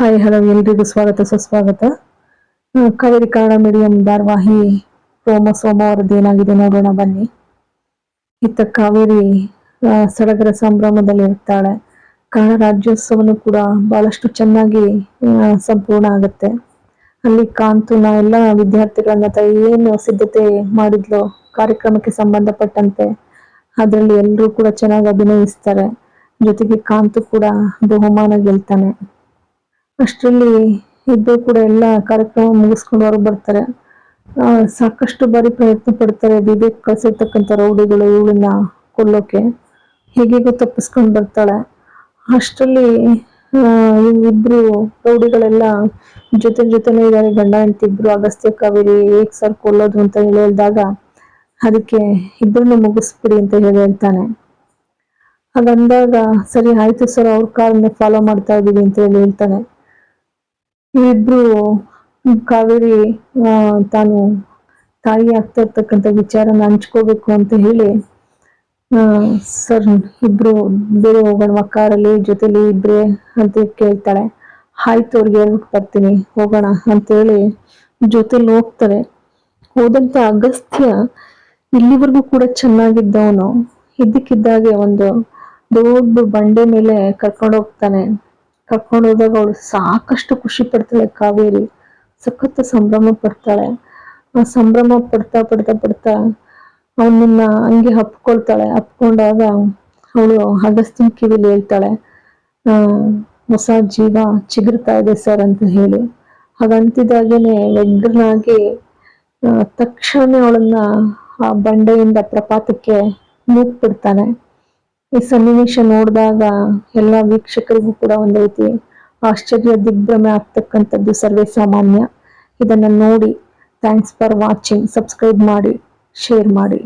Hi, hello, ಎಲ್ರಿಗೂ ಸ್ವಾಗತ, ಸುಸ್ವಾಗತ. ಕಾವೇರಿ ಕನ್ನಡ ಮೀಡಿಯಂ ಧಾರಾವಾಹಿ ಸೋಮ ಸೋಮವಾರದ ಏನಾಗಿದೆ ನೋಡೋಣ ಬನ್ನಿ. ಇತ್ತ ಕಾವೇರಿ ಸಡಗರ ಸಂಭ್ರಮದಲ್ಲಿ ಇರ್ತಾಳೆ. ಕನ್ನಡ ರಾಜ್ಯೋತ್ಸವನು ಕೂಡ ಬಹಳಷ್ಟು ಚೆನ್ನಾಗಿ ಸಂಪೂರ್ಣ ಆಗುತ್ತೆ. ಅಲ್ಲಿ ಕಾಂತು ನಾವೆಲ್ಲ ವಿದ್ಯಾರ್ಥಿಗಳನ್ನ ತ ಏನು ಸಿದ್ಧತೆ ಮಾಡಿದ್ಲು, ಕಾರ್ಯಕ್ರಮಕ್ಕೆ ಸಂಬಂಧಪಟ್ಟಂತೆ, ಅದರಲ್ಲಿ ಎಲ್ಲರೂ ಕೂಡ ಚೆನ್ನಾಗಿ ಅಭಿನಯಿಸ್ತಾರೆ. ಜೊತೆಗೆ ಕಾಂತು ಕೂಡ ಬಹುಮಾನ ಗೆಲ್ತಾನೆ. ಅಷ್ಟರಲ್ಲಿ ಇಬ್ಬರು ಕೂಡ ಎಲ್ಲ ಕಾರ್ಯಕ್ರಮ ಮುಗಿಸ್ಕೊಂಡು ಹೊರಗೆ ಬರ್ತಾರೆ. ಸಾಕಷ್ಟು ಬಾರಿ ಪ್ರಯತ್ನ ಪಡ್ತಾರೆ ಬಿಬೇಕ್ ಕಳಿಸಿರ್ತಕ್ಕಂಥ ರೌಡಿಗಳು ಇವಳನ್ನ ಕೊಲ್ಲೋಕೆ. ಹೇಗೆಗೋ ತಪ್ಪಿಸ್ಕೊಂಡು ಬರ್ತಾಳೆ. ಅಷ್ಟರಲ್ಲಿ ಇಬ್ರು ರೌಡಿಗಳೆಲ್ಲ ಜೊತೆ ಜೊತೆನೇ ಇದ್ದಾರೆ. ಗಂಡ, ಹೆಂಡತಿ ಇಬ್ರು, ಅಗಸ್ತ್ಯ, ಕಾವೇರಿ ಏಕ್ ಸರ್ ಕೊಲ್ಲೋದು ಅಂತ ಹೇಳಿದಾಗ ಅದಕ್ಕೆ ಇಬ್ಬರನ್ನ ಮುಗಿಸ್ಬಿಡಿ ಅಂತ ಹೇಳಿ ಹೇಳ್ತಾನೆ. ಹಾಗಂದಾಗ, ಸರಿ ಆಯ್ತು ಸರ್, ಅವ್ರ ಕಾರನ್ನ ಫಾಲೋ ಮಾಡ್ತಾ ಇದ್ದೀವಿ ಅಂತ ಹೇಳಿ ಹೇಳ್ತಾನೆ. ಇಬ್ರು ಕಾವೇರಿ ತಾನು ತಾಯಿ ಆಗ್ತಾ ಇರ್ತಕ್ಕಂಥ ವಿಚಾರನ ಹಂಚ್ಕೋಬೇಕು ಅಂತ ಹೇಳಿ ಸರ್, ಇಬ್ರು ಬೇರೆ ಹೋಗೋಣ ಕಾರಲ್ಲಿ ಜೊತೆಲಿ ಇಬ್ರೆ ಅಂತ ಕೇಳ್ತಾಳೆ. ಆಯ್ತು ಅವ್ರಿಗೆ ಹೇಳ್ಬಿಟ್ಟು ಬರ್ತೀನಿ, ಹೋಗೋಣ ಅಂತೇಳಿ ಜೊತೆಲಿ ಹೋಗ್ತಾರೆ. ಹೋದಂತ ಅಗಸ್ತ್ಯ ಇಲ್ಲಿವರೆಗೂ ಕೂಡ ಚೆನ್ನಾಗಿದ್ದವನು. ಇದ್ದಕ್ಕಿದ್ದಾಗೆ ಒಂದು ದೊಡ್ಡ ಬಂಡೆ ಮೇಲೆ ಕರ್ಕೊಂಡು ಹೋಗ್ತಾನೆ. ಕರ್ಕೊಂಡು ಹೋದಾಗ ಅವಳು ಸಾಕಷ್ಟು ಖುಷಿ ಪಡ್ತಾಳೆ, ಕಾವೇರಿ. ಸಖತ್ ಸಂಭ್ರಮ ಪಡ್ತಾಳೆ. ಆ ಸಂಭ್ರಮ ಪಡ್ತಾ ಪಡ್ತಾ ಪಡ್ತಾ ಅವನನ್ನ ಹಂಗೆ ಹಪ್ಕೊಳ್ತಾಳೆ ಹಪ್ಕೊಂಡಾಗ ಅವಳು ಅಗಸ್ತ್ಯನ ಕಿವಿಲಿ ಹೇಳ್ತಾಳೆ ಹೊಸ ಜೀವ ಚಿಗುರ್ತಾ ಇದೆ ಸರ್ ಅಂತ ಹೇಳಿ. ಹಾಗಂತಿದಾಗೇನೆ ವ್ಯಗ್ರನಾಗಿ ತಕ್ಷಣ ಅವಳನ್ನ ಆ ಬಂಡೆಯಿಂದ ಪ್ರಪಾತಕ್ಕೆ ನೂಕ್ಬಿಡ್ತಾನೆ ಈ ಸನ್ನಿವೇಶ ನೋಡಿದಾಗ ಎಲ್ಲ ವೀಕ್ಷಕರಿಗೂ ಕೂಡ ಒಂದು ರೀತಿ ಆಶ್ಚರ್ಯ, ದಿಗ್ಭ್ರಮೆ ಆಗ್ತಕ್ಕಂಥದ್ದು ಸರ್ವೇ ಸಾಮಾನ್ಯ. ಇದನ್ನ ನೋಡಿ ಥ್ಯಾಂಕ್ಸ್ ಫಾರ್ ವಾಚಿಂಗ್ ಸಬ್ಸ್ಕ್ರೈಬ್ ಮಾಡಿ ಶೇರ್ ಮಾಡಿ.